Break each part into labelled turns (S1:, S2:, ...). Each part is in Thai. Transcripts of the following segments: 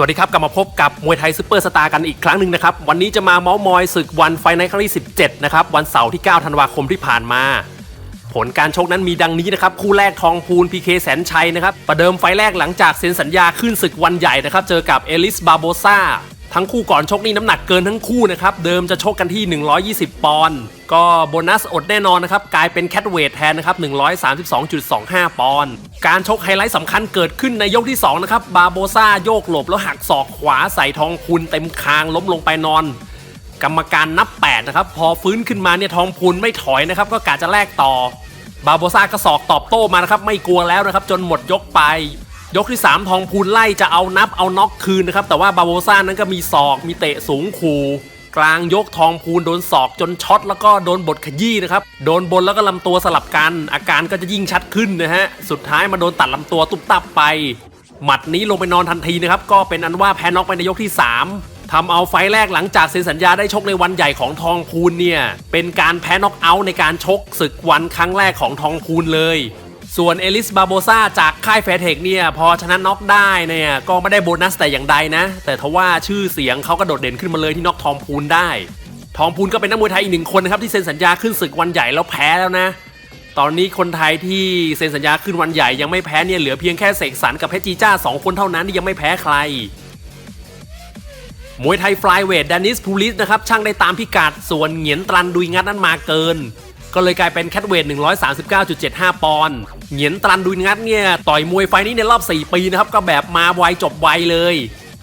S1: วัสดีครับ กลับมาพบกับมวยไทยซูเปอร์สตาร์กันอีกครั้งหนึ่งนะครับ วันนี้จะมาเมาส์มอยศึกวันไฟในครั้งที่ 17 นะครับ วันเสาร์ที่ 9 ธันวาคมที่ผ่านมา ผลการชกนั้นมีดังนี้นะครับ คู่แรกทองพูนพีเคแสนชัยนะครับ ประเดิมไฟแรกหลังจากเซ็นสัญญาขึ้นศึกวันใหญ่นะครับ เจอกับเอลิสบาโบซา ทั้งคู่ก่อนชกนี่น้ำหนักเกินทั้งคู่นะครับ เดิมจะชกกันที่ 120 ปอนด์ก็โบนัสอดแน่นอนนะครับ กลายเป็นแคทเวทแทนนะครับ 132.25 ปอนด์การชกไฮไลท์สำคัญเกิดขึ้นในยกที่ 2 นะครับ บาโบซาโยกหลบแล้วหักศอกขวาใส่ทองพูนเต็มคางล้มลงไปนอน กรรมการนับ 8 นะครับ พอฟื้นขึ้นมาเนี่ยทองพูนไม่ถอยนะครับ ก็กะจะแลกต่อบาโบซ่าก็สอกตอบโต้มานะครับไม่กลัวแล้วนะครับจนหมดยกไป ยกที่ 3 ทองพูนไล่จะเอานับเอาน็อกคืนนะครับ แต่ว่าบาโบซ่านั้นก็มีศอกมีเตะสูงขู่กลางยกทองพูนโดนศอกจนช็อตแล้วก็โดนบดขยี้นะครับ โดนบนแล้วก็ลำตัวสลับกัน อาการก็จะยิ่งชัดขึ้นนะฮะ สุดท้ายมาโดนตัดลำตัวตุบตับไป หมัดนี้ลงไปนอนทันทีนะครับ ก็เป็นอันว่าแพ้น็อกไปในยกที่ 3ทำเอาไฟแรกหลังจากเซ็นสัญญาได้ชกในวันใหญ่ของทองพูนเนี่ย เป็นการแพ้น็อกเอาท์ในการชกศึกวันครั้งแรกของทองพูนเลย ส่วนเอลิสบาโบซาจากค่ายแฟร์เทคเนี่ยพอชนะน็อกได้เนี่ยก็ไม่ได้โบนัสแต่อย่างใดนะ แต่ทว่าชื่อเสียงเขาก็โดดเด่นขึ้นมาเลยที่น็อกทองพูนได้ ทองพูนก็เป็นนักมวยไทยอีกหนึ่งคนนะครับที่เซ็นสัญญาขึ้นศึกวันใหญ่แล้วแพ้แล้วนะ ตอนนี้คนไทยที่เซ็นสัญญาขึ้นวันใหญ่ยังไม่แพ้เนี่ยเหลือเพียงแค่เสกสรรกับเพชรจีจ้าสองคนเท่านั้นที่ยังไม่แพ้ใครมวยไทยฟลายเวทแดนิสพูลิสนะครับช่างได้ตามพิกัดส่วนเหงียนตรันดุยงัดนั้นมาเกิน ก็เลยกลายเป็นแคทเวท139.75 ปอนด์เหงียนตรันดุยงัดเนี่ยต่อยมวยไฟนี้ในรอบ 4 ปีนะครับก็แบบมาไวจบไวเลย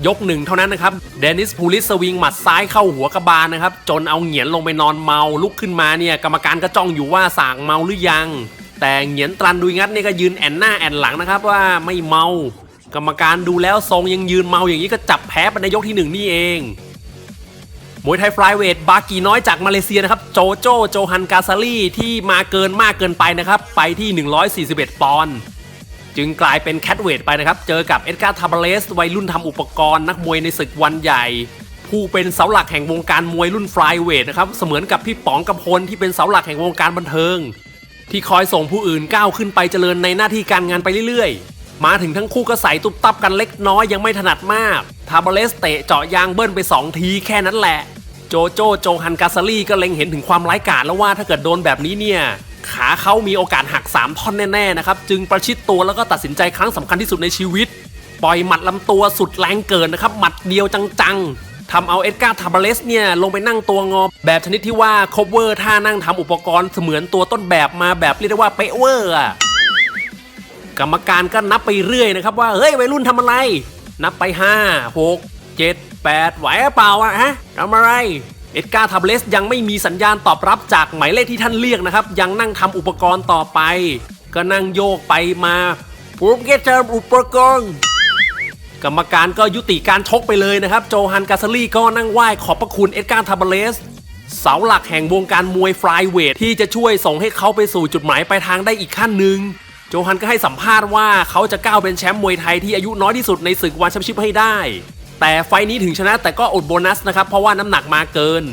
S1: ยกหนึ่งเท่านั้นนะครับ เดนิสพูลิสสวิงหมัดซ้ายเข้าหัวกระบาลนะครับ จนเอาเหงียนลงไปนอนเมาลุกขึ้นมาเนี่ย กรรมการก็จ้องอยู่ว่าสางเมาหรือยัง แต่เหงียนตรันดุยงัดเนี่ยก็ยืนแอนหน้าแอนหลังนะครับว่าไม่เมา กรรมการดูแล้วทรงยังยืนเมาอย่างนี้ก็จับแพ้ไปในยกที่หนึ่งนี่เอง มวยไทยฟลายเวทบากีน้อยจากมาเลเซียนะครับ โจโจโจฮันกาซาลีที่มาเกินมากเกินไปนะครับ ไปที่ 141 ปอนด์จึงกลายเป็นแคทเวทไปนะครับ เจอกับเอ็ดการ์ทาบาเลสวัยรุ่นทำอุปกรณ์นักมวยในศึกวันใหญ่ ผู้เป็นเสาหลักแห่งวงการมวยรุ่นฟลายเวทนะครับเสมือนกับพี่ป๋องกำพลที่เป็นเสาหลักแห่งวงการบันเทิง ที่คอยส่งผู้อื่นก้าวขึ้นไปเจริญในหน้าที่การงานไปเรื่อยๆ มาถึงทั้งคู่ก็ใส่ตุบตับกันเล็กน้อยยังไม่ถนัดมากทาบาเลสเตะเจาะยางเบิ้ลไป 2 ทีแค่นั้นแหละ โจโจโจฮันกาซาลีก็เล็งเห็นถึงความร้ายกาจแล้วว่าถ้าเกิดโดนแบบนี้เนี่ย ขาเขามีโอกาสหัก 3 ท่อนแน่ๆนะครับ จึงประชิดตัวแล้วก็ตัดสินใจครั้งสำคัญที่สุดในชีวิต ปล่อยหมัดลำตัวสุดแรงเกินนะครับ หมัดเดียวจังๆทำเอาเอ็ดการ์ทาบาเลสเนี่ย ลงไปนั่งตัวงอ แบบชนิดที่ว่าคบเวอร์ท่านั่งทำอุปกรณ์เสมือนตัวต้นแบบมาแบบเรียกได้ว่าเป๊ะเวอร์อะกรรมการก็นับไปเรื่อยนะครับว่าเฮ้ยวัยรุ่นทำอะไร นับไป 5 6 7 8ไหวเปล่าอะฮะทำอะไรเอ็ดการ์ทับเลสยังไม่มีสัญญาณตอบรับจากหมายเลขที่ท่านเรียกนะครับ ยังนั่งทำอุปกรณ์ต่อไป ก็นั่งโยกไปมาผมเกจอุปกรณ์กรรมการก็ยุติการชกไปเลยนะครับ โจฮันกาซาลี่ก็นั่งไหว้ขอบพระคุณเอ็ดการ์ทาบเลสเสาหลักแห่งวงการมวยฟลายเวทที่จะช่วยส่งให้เขาไปสู่จุดหมายปลายทางได้อีกขั้นหนึ่งโจฮันก็ให้สัมภาษณ์ว่าเขาจะก้าวเป็นแชมป์มวยไทยที่อายุน้อยที่สุดในศึกวันแชมเปี้ยนชิพให้ได้ แต่ไฟนี้ถึงชนะแต่ก็อดโบนัสนะครับเพราะว่าน้ำหนักมาเกิน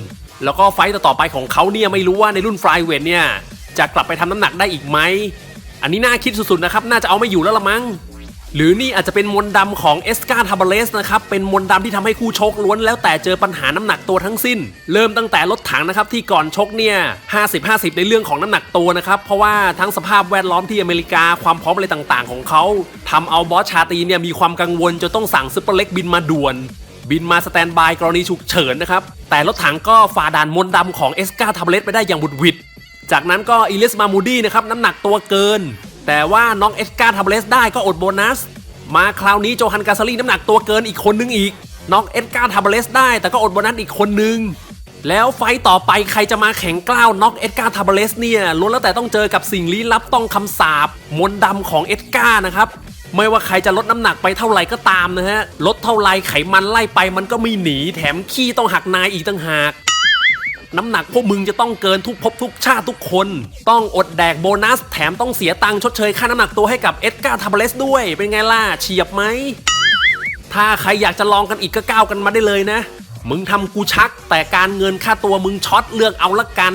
S1: แล้วก็ไฟต์ต่อไปของเขาเนี่ยไม่รู้ว่าในรุ่นฟลายเวทเนี่ยจะกลับไปทำน้ำหนักได้อีกไหมอันนี้น่าคิดสุดๆนะครับน่าจะเอาไม่อยู่แล้วละมั้ง หรือนี่อาจจะเป็นมนต์ดำของเอสกาทาบาเลสนะครับ เป็นมนต์ดำที่ทำให้คู่ชกล้วนแล้วแต่เจอปัญหาน้ำหนักตัวทั้งสิ้น เริ่มตั้งแต่รถถังนะครับที่ก่อนชกเนี่ย50-50 ในเรื่องของน้ำหนักตัวนะครับ เพราะว่าทั้งสภาพแวดล้อมที่อเมริกาความพร้อมอะไรต่างๆ ของเขาทำเอาบอสชาตีเนี่ยมีความกังวลจนต้องสั่งซุปเปอร์เล็กบินมาด่วน บินมาสแตนบายกรณีฉุกเฉินนะครับแต่รถถังก็ฝ่าด่านมนต์ดำของเอสกาทาบาเลสไปได้อย่างบุดหวิดจากนั้นก็อิลิสมามูดี้นะครับน้ำหนักตัวเกิน แต่ว่าน้องเอสกาทาบเลสได้ก็อดโบนัส มาคราวนี้โจฮันกาซาลีน้ำหนักตัวเกินอีกคนนึงอีกน็อกเอ็ดการ์ทาบเลสได้แต่ก็อดโบนัสอีกคนนึง แล้วไฟต่อไปใครจะมาแข่งกล้าวน็อกเอ็ดการ์ทาบเลสเนี่ยล้วนแล้วแต่ต้องเจอกับสิ่งลี้ลับต้องคำสาปมนต์ดำของเอ็ดการ์นะครับไม่ว่าใครจะลดน้ำหนักไปเท่าไหร่ก็ตามนะฮะ ลดเท่าไหร่ไขมันไล่ไปมันก็ไม่หนี แถมขี้ต้องหักนายอีกต่างหาก น้ำหนักพวกมึงจะต้องเกินทุกภพทุกชาติทุกคน ต้องอดแดกโบนัส แถมต้องเสียตังค์ชดเชยค่าน้ำหนักตัวให้กับเอ็ดการ์ทาบเลสด้วย เป็นไงล่ะเฉียบไหม ถ้าใครอยากจะลองกันอีกก็ก้าวกันมาได้เลยนะ มึงทำกูชัก แต่การเงินค่าตัวมึงช็อตเลือกเอาละกัน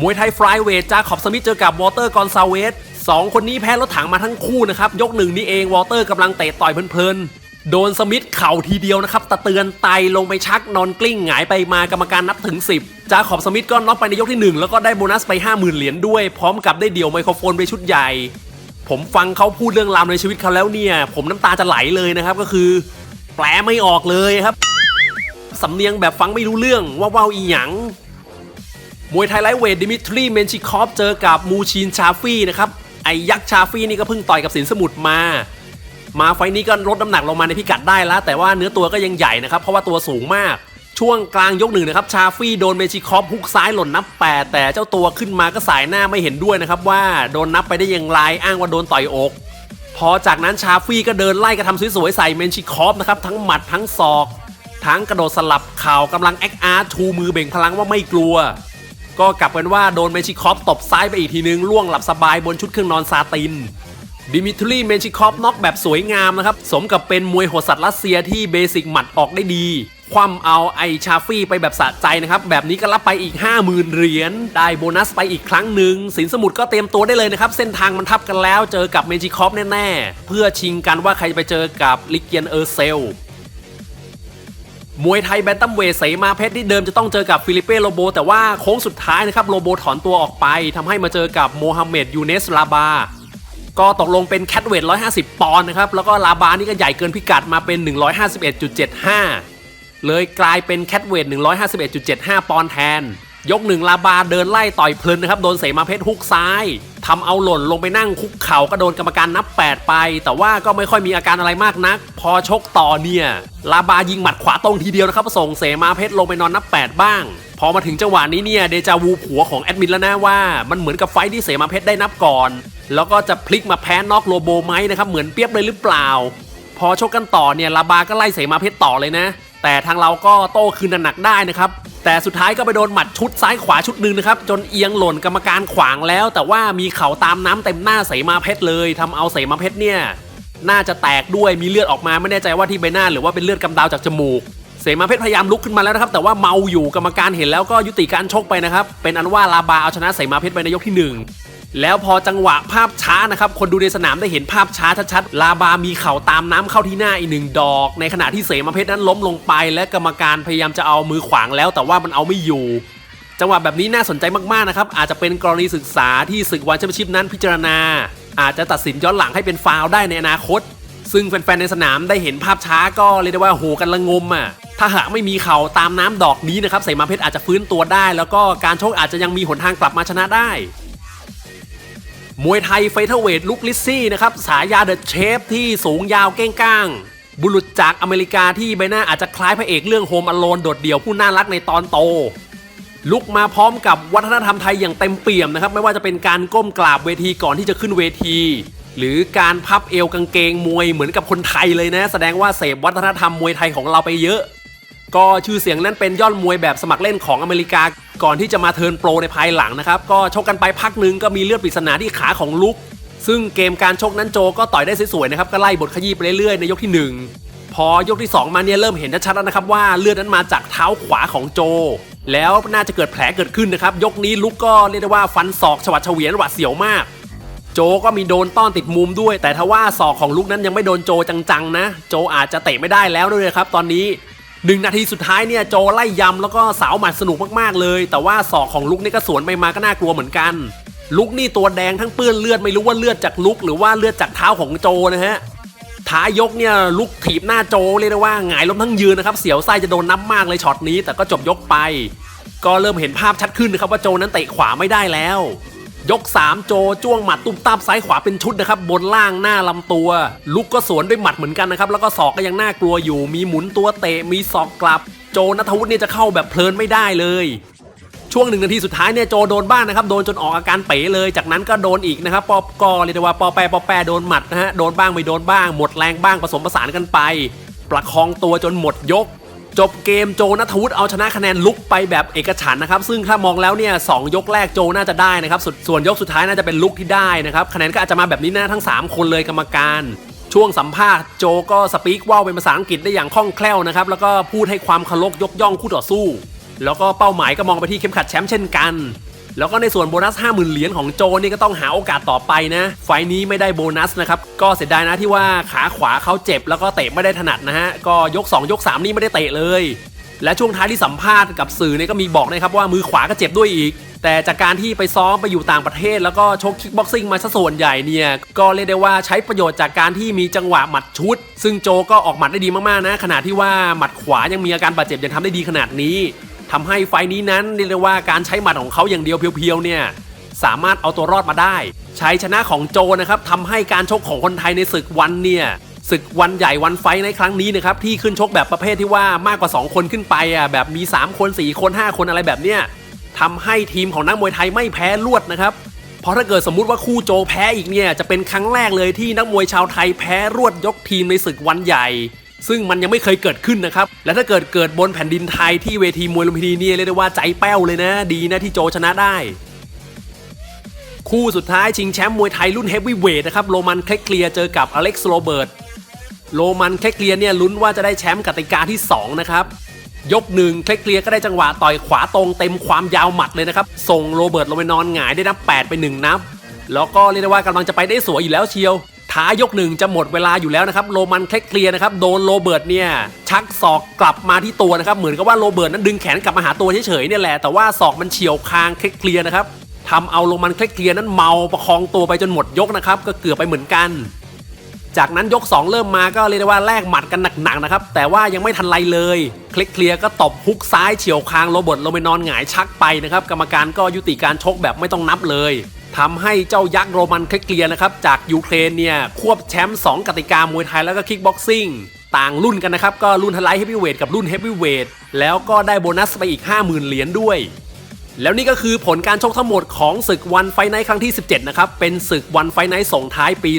S1: มวยไทยฟลายเวทจาขอบสมิธเจอกับวอเตอร์กอนซาเวสสองคนนี้แพ้รถถังมาทั้งคู่นะครับ ยกหนึ่งนี่เองวอเตอร์กำลังเตะต่อยเพลินๆ โดนสมิธเข่าทีเดียวนะครับตะเตือนไตลงไปชักนอนกลิ้งหงายไปมากรรมการนับถึง 10 จาขอบสมิธก็น็อกไปในยกที่ 1 แล้วก็ได้โบนัสไป 50,000 เหรียญด้วย พร้อมกับได้เดี่ยวไมโครโฟนไปชุดใหญ่ ผมฟังเขาพูดเรื่องราวในชีวิตเขาแล้วเนี่ย ผมน้ำตาจะไหลเลยนะครับก็คือ แปลไม่ออกเลยครับสำเนียงแบบฟังไม่รู้เรื่องว่าว่าวอีหยังมวยไทยไลท์เวทดิมิทรีเมนชิคอฟเจอกับมูชินชาฟี่นะครับไอยักษ์ชาฟี่นี่ก็เพิ่งต่อยกับสินสมุทรมา มาไฟนี้ก็ลดน้ำหนักลงมาในพิกัดได้แล้ว แต่ว่าเนื้อตัวก็ยังใหญ่นะครับ เพราะว่าตัวสูงมากช่วงกลางยกหนึ่งนะครับชาฟี่โดนเมชิคอฟฮุกซ้ายหล่นนับแปดแต่เจ้าตัวขึ้นมาก็สายหน้าไม่เห็นด้วยนะครับว่าโดนนับไปได้อย่างไรอ้างว่าโดนต่อยอก พอจากนั้นชาฟี่ก็เดินไล่กระทำสวยๆใส่เมนชิคอฟนะครับทั้งหมัดทั้งศอก ทั้งกระโดดสลับเข่ากำลังแอคอาร์ตชูมือเบ่งพลังว่าไม่กลัว ก็กลับเป็นว่าโดนเมชิคอฟตบซ้ายไปอีกทีนึงล่วงหลับสบายบนชุดเครื่องนอนซาติน ดิมิทรีเมชิคอฟน็อกแบบสวยงามนะครับ สมกับเป็นมวยโหดสัตว์รัสเซียที่เบสิกหมัดออกได้ดี คว่ำเอาไอชาฟี่ไปแบบสะใจนะครับ แบบนี้ก็รับไปอีก 50,000 เหรียญ ได้โบนัสไปอีกครั้งหนึ่ง สินสมุทรก็เตรียมตัวได้เลยนะครับ เส้นทางมันทับกันแล้วเจอกับเมจิคอฟแน่ ๆ เพื่อชิงกันว่าใครจะไปเจอกับลิเกียนเออร์เซลมวยไทยแบนตัมเวทเสมาเพชรที่เดิมจะต้องเจอกับฟิลิเป้โลโบ แต่ว่าโค้งสุดท้ายนะครับโลโบถอนตัวออกไปทำให้มาเจอกับโมฮัมเหม็ดยูเนสลาบา ก็ตกลงเป็นแคทเวท150 ปอนด์นะครับ แล้วก็ลาบานี่ก็ใหญ่เกินพิกัดมาเป็น 151.75 เลยกลายเป็นแคทเวท151.75 ปอนด์แทน ยกหนึ่งลาบาเดินไล่ต่อยเพลินนะครับ โดนเสมาเพชรฮุกซ้ายทำเอาหล่นลงไปนั่งคุกเข่าก็โดนกรรมการนับ 8 ไป แต่ว่าก็ไม่ค่อยมีอาการอะไรมากนัก พอชกต่อเนี่ย ลาบายิงหมัดขวาตรงทีเดียวนะครับ ส่งเสมาเพชรลงไปนอนนับ 8 บ้าง พอมาถึงจังหวะนี้เนี่ยเดจาวูผัวของแอดมินแล้วนะว่า มันเหมือนกับไฟท์ที่เสมาเพชรได้นับก่อน แล้วก็จะพลิกมาแพ้น็อกโลโบไหมนะครับเหมือนเปียบเลยหรือเปล่า พอชกกันต่อเนี่ยลาบาก็ไล่เสมาเพชรต่อเลยนะ แต่ทางเราก็โต้คืนหนักได้นะครับแต่สุดท้ายก็ไปโดนหมัดชุดซ้ายขวาชุดหนึ่งนะครับ จนเอียงหล่นกรรมการขวางแล้ว แต่ว่ามีเข่าตามน้ำเต็มหน้าเสมาเพชรเลยทำเอาเสมาเพชรเนี่ย น่าจะแตกด้วยมีเลือดออกมาไม่แน่ใจว่าที่ใบหน้าหรือว่าเป็นเลือดกำเดาวจากจมูก เสมาเพชรพยายามลุกขึ้นมาแล้วนะครับแต่ว่าเมาอยู่กรรมการเห็นแล้วก็ยุติการชกไปนะครับเป็นอันว่าลาบาเอาชนะเสมาเพชรไปในยกที่หนึ่ง แล้วพอจังหวะภาพช้านะครับคนดูในสนามได้เห็นภาพช้าชัดๆลาบามีเข่าตามน้ำเข้าที่หน้าอีกหนึ่งดอก ในขณะที่เสมาเพชรนั้นล้มลงไป และกรรมการพยายามจะเอามือขวางแล้ว แต่ว่ามันเอาไม่อยู่จังหวะแบบนี้น่าสนใจมากๆนะครับอาจจะเป็นกรณีศึกษาที่ศึกวันแชมเปี้ยนชิพนั้นพิจารณา อาจจะตัดสินย้อนหลังให้เป็นฟาวได้ในอนาคต ซึ่งแฟนๆในสนามได้เห็นภาพช้าก็เรียกได้ว่าโหกันละงมอะถ้าหากไม่มีเข่าตามน้ำดอกนี้นะครับเสมาเพชรอาจจะฟื้นตัวได้ แล้วก็การชกอาจจะยังมีหนทางกลับมาชนะได้ มวยไทยไฟเทอร์เวทลุกลิซซี่นะครับสายาเดอะเชฟที่สูงยาวเก้งก้าง บุรุษจากอเมริกาที่ใบหน้าอาจจะคล้ายพระเอกเรื่องโฮมอโลนโดดเดี่ยวผู้น่ารักในตอนโต ลุกมาพร้อมกับวัฒนธรรมไทยอย่างเต็มเปี่ยมนะครับไม่ว่าจะเป็นการก้มกราบเวทีก่อนที่จะขึ้นเวที หรือการพับเอวกางเกงมวยเหมือนกับคนไทยเลยนะ แสดงว่าเสพวัฒนธรรมมวยไทยของเราไปเยอะ ก็ชื่อเสียงนั้นเป็นยอดมวยแบบสมัครเล่นของอเมริกา ก่อนที่จะมาเทิร์นโปรในภายหลังนะครับ ก็ชกกันไปพักหนึ่งก็มีเลือดปริศนาที่ขาของลุก ซึ่งเกมการชกนั้นโจก็ต่อยได้สวยๆนะครับก็ไล่บทขยี้ไปเรื่อยๆในยกที่ 1 พอยกที่ 2 มาเนี่ยเริ่มเห็นชัดๆแล้วนะครับว่าเลือดนั้นมาจากเท้าขวาของโจ แล้วน่าจะเกิดแผลเกิดขึ้นนะครับยกนี้ลุกก็เรียกได้ว่าฟันศอกฉวัดเฉวียนหวาดเสียวมากโจก็มีโดนต้อนติดมุมด้วย แต่ทว่าศอกของลุกนั้นยังไม่โดนโจจังๆนะ โจอาจจะเตะไม่ได้แล้วด้วยนะครับตอนนี้ หนึ่งนาทีสุดท้ายเนี่ยโจไล่ยำแล้วก็สาวหมัดสนุกมากๆเลย แต่ว่าศอกของลุกนี่ก็สวนไปมาก็น่ากลัวเหมือนกัน ลุกนี่ตัวแดงทั้งเปื้อนเลือดไม่รู้ว่าเลือดจากลุกหรือว่าเลือดจากเท้าของโจนะฮะท้ายยกเนี่ยลุกถีบหน้าโจเรียกได้ว่าหงายล้มทั้งยืนนะครับเสียวไส้จะโดนนับมากเลยช็อตนี้ แต่ก็จบยกไป ก็เริ่มเห็นภาพชัดขึ้นนะครับว่าโจนั้นเตะขวาไม่ได้แล้ว ยก 3 โจจ้วงหมัดตุ้มตามซ้ายขวาเป็นชุดนะครับ บนล่างหน้าลำตัว ลุกก็สวนด้วยหมัดเหมือนกันนะครับ แล้วก็ศอกก็ยังน่ากลัวอยู่ มีหมุนตัวเตะมีศอกกลับ โจนัทวุฒิเนี่ยจะเข้าแบบเพลินไม่ได้เลย ช่วงหนึ่งนาทีสุดท้ายเนี่ยโจโดนบ้างนะครับ โดนจนออกอาการเป๋เลย จากนั้นก็โดนอีกนะครับปอก็เรียกว่าปอแปรปอแปรโดนหมัดนะฮะโดนบ้างไม่โดนบ้าง หมดแรงบ้างผสมผสานกันไป ประคองตัวจนหมดยก จบเกมโจนัทวุฒิเอาชนะคะแนนลุกไปแบบเอกฉันนะครับ ซึ่งถ้ามองแล้วเนี่ยสองยกแรกโจน่าจะได้นะครับส่วนส่วนยกสุดท้ายน่าจะเป็นลุกที่ได้นะครับคะแนนก็อาจจะมาแบบนี้นะทั้ง 3 คนเลยกรรมการช่วงสัมภาษณ์โจก็สปีกว่าวเป็นภาษาอังกฤษได้อย่างคล่องแคล่วนะครับ แล้วก็พูดให้ความเคารพยกย่องคู่ต่อสู้ แล้วก็เป้าหมายก็มองไปที่เข็มขัดแชมป์เช่นกัน แล้วก็ในส่วนโบนัส 50,000 เหรียญของโจนี่ก็ต้องหาโอกาสต่อไปนะ ไฟล์นี้ไม่ได้โบนัสนะครับ ก็เสียดายนะที่ว่าขาขวาเขาเจ็บแล้วก็เตะไม่ได้ถนัดนะฮะ ก็ยก 2 ยก 3 นี่ไม่ได้เตะเลย และช่วงท้ายที่สัมภาษณ์กับสื่อเนี่ยก็มีบอกนะครับว่ามือขวาก็เจ็บด้วยอีกแต่จากการที่ไปซ้อมไปอยู่ต่างประเทศ แล้วก็ชกคิกบ็อกซิ่งมาซะส่วนใหญ่เนี่ย ก็เรียกได้ว่าใช้ประโยชน์จากการที่มีจังหวะหมัดชุด ซึ่งโจก็ออกหมัดได้ดีมากๆนะขณะที่ว่าหมัดขวายังมีอาการบาดเจ็บยังทำได้ดีขนาดนี้ ทำให้ไฟนี้นั้นเรียกได้ว่าการใช้หมัดของเขาอย่างเดียวเพียวๆเนี่ยสามารถเอาตัวรอดมาได้ชัยชนะของโจนะครับทำให้การชกของคนไทยในศึกวันเนี่ยศึกวันใหญ่วันไฟในครั้งนี้นะครับที่ขึ้นชกแบบประเภทที่ว่ามากกว่า 2 คนขึ้นไปอะแบบมี 3 คน 4 คน 5 คนอะไรแบบเนี้ยทำให้ทีมของนักมวยไทยไม่แพ้รวดนะครับเพราะถ้าเกิดสมมุติว่าคู่โจแพ้อีกเนี่ยจะเป็นครั้งแรกเลยที่นักมวยชาวไทยแพ้รวดยกทีมในศึกวันใหญ่ ซึ่งมันยังไม่เคยเกิดขึ้นนะครับ และถ้าเกิดเกิดบนแผ่นดินไทยที่เวทีมวยลุมพินีนี่เรียกได้ว่าใจแป้วเลยนะ ดีนะที่โจชนะได้ คู่สุดท้ายชิงแชมป์มวยไทยรุ่นเฮฟวีเวทนะครับโรมันเคลเคลียเจอกับอเล็กซ์โรเบิร์ตโรมันเคลเคลียเนี่ยลุ้นว่าจะได้แชมป์กติกาที่ 2 นะครับ ยกหนึ่งเคลเคลียก็ได้จังหวะต่อยขวาตรงเต็มความยาวหมัดเลยนะครับ ส่งโรเบิร์ตลงไปนอนหงายได้นับ 8 ไป 1 นับ แล้วก็เรียกได้ว่ากำลังจะไปได้สวยอยู่แล้วเชียว ท้ายยกหนึ่งจะหมดเวลาอยู่แล้วนะครับโรมันเคลเคลียร์นะครับโดนโรเบิร์ตเนี่ยชักศอกกลับมาที่ตัวนะครับเหมือนกับว่าโรเบิร์ตนั้นดึงแขนกลับมาหาตัวเฉยๆเนี่ยแหละแต่ว่าศอกมันเฉียวคางเคลเคลียร์นะครับทำเอาโรมันเคลเคลียร์นั้นเมาประคองตัวไปจนหมดยกนะครับก็เกือบไปเหมือนกัน จากนั้นยก 2 เริ่มมาก็เรียกได้ว่าแลกหมัดกันหนักๆนะครับแต่ว่ายังไม่ทันไรเลยคลิกเคลียร์ก็ตบฮุกซ้ายเฉียวคางโรเบิร์ตลงไปนอนหงายชักไปนะครับกรรมการก็ยุติการชกแบบไม่ต้องนับเลย ทำให้เจ้ายักษ์โรมันคลิกเคลียร์นะครับจากยูเครนเนี่ยควบแชมป์2กติกามวยไทยแล้วก็คิกบ็อกซิ่งต่างรุ่นกันนะครับ ก็รุ่นไฮไลท์เฮฟวีเวทกับรุ่นเฮฟวีเวทแล้วก็ได้โบนัสไปอีก 50,000 เหรียญด้วย แล้วนี่ก็คือผลการชกทั้งหมดของศึกวันไฟไนท์ครั้งที่ 17 นะครับ เป็นศึกวันไฟไนท์ส่งท้ายปี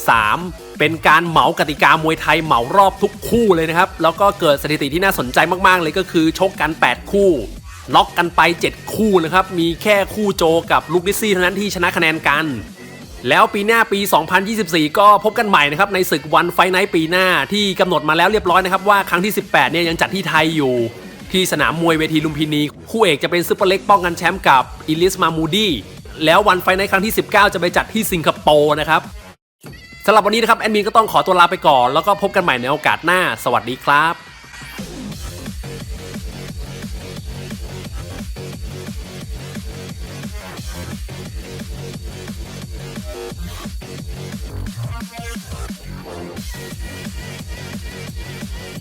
S1: 2023 เป็นการเหมากติกามวยไทยเหมารอบทุกคู่เลยนะครับ แล้วก็เกิดสถิติที่น่าสนใจมากๆเลยก็คือชกกัน 8 คู่ ล็อกกันไป 7 คู่นะครับ มีแค่คู่โจกับลูกดิซี่เท่านั้นที่ชนะคะแนนกัน แล้วปีหน้าปี 2024 ก็พบกันใหม่นะครับในศึกวันไฟไนท์ปีหน้าที่กำหนดมาแล้วเรียบร้อยนะครับว่าครั้งที่ 18 เนี่ยยังจัดที่ไทยอยู่ ที่สนามมวยเวทีลุมพินี คู่เอกจะเป็นซุปเปอร์เล็กป้องกันแชมป์กับอิลิสมามูดี้แล้ววันไฟไนท์ครั้งที่ 19 จะไปจัดที่สิงคโปร์นะครับสำหรับวันนี้นะครับแอดมินก็ต้องขอตัวลาไปก่อน แล้วก็พบกันใหม่ในโอกาสหน้า สวัสดีครับ